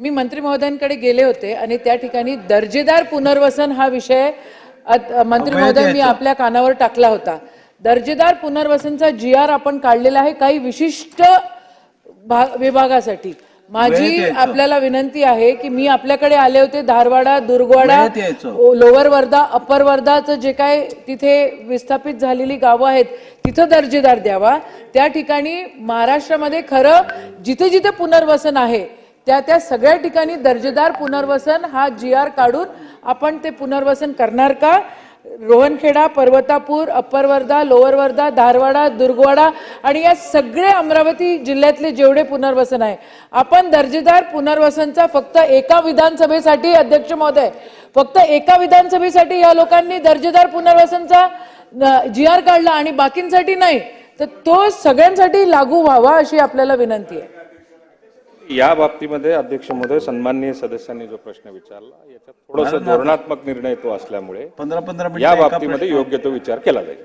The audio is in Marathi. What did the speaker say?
मी मंत्री महोदयांकडे गेले होते आणि त्या ठिकाणी दर्जेदार पुनर्वसन हा विषय मंत्री महोदय मी आपल्या कानावर टाकला होता. दर्जेदार पुनर्वसनचा जी आर आपण काढलेला आहे काही विशिष्ट विभागासाठी. माझी आपल्याला विनंती आहे की मी आपल्याकडे आले होते धारवाडा दुर्गवाडा लोअर वर्धा अप्पर वर्धाचं जे काय तिथे विस्थापित झालेली गावं आहेत तिथं दर्जेदार द्यावा. त्या ठिकाणी महाराष्ट्रामध्ये खरं जिथे जिथे पुनर्वसन आहे त्या त्या सगळ्या ठिकाणी दर्जेदार पुनर्वसन हा जी आर काढून आपण ते पुनर्वसन करणार का? रोहनखेडा पर्वतापूर अप्पर वर्धा लोअर वर्धा धारवाडा दुर्गवाडा आणि या सगळे अमरावती जिल्ह्यातले जेवढे पुनर्वसन आहे. आपण दर्जेदार पुनर्वसनचा फक्त एका विधानसभेसाठी अध्यक्ष महोदय फक्त एका विधानसभेसाठी या लोकांनी दर्जेदार पुनर्वसनचा जी आर काढला आणि बाकींसाठी नाही तर तो सगळ्यांसाठी लागू व्हावा अशी आपल्याला विनंती आहे. या बाबतीमध्ये अध्यक्ष महोदय सन्माननीय सदस्यांनी जो प्रश्न विचारला याच्यात थोडस धोरणात्मक निर्णय तो असल्यामुळे पंधरा पंधरा या बाबतीमध्ये योग्य तो विचार केला जाईल.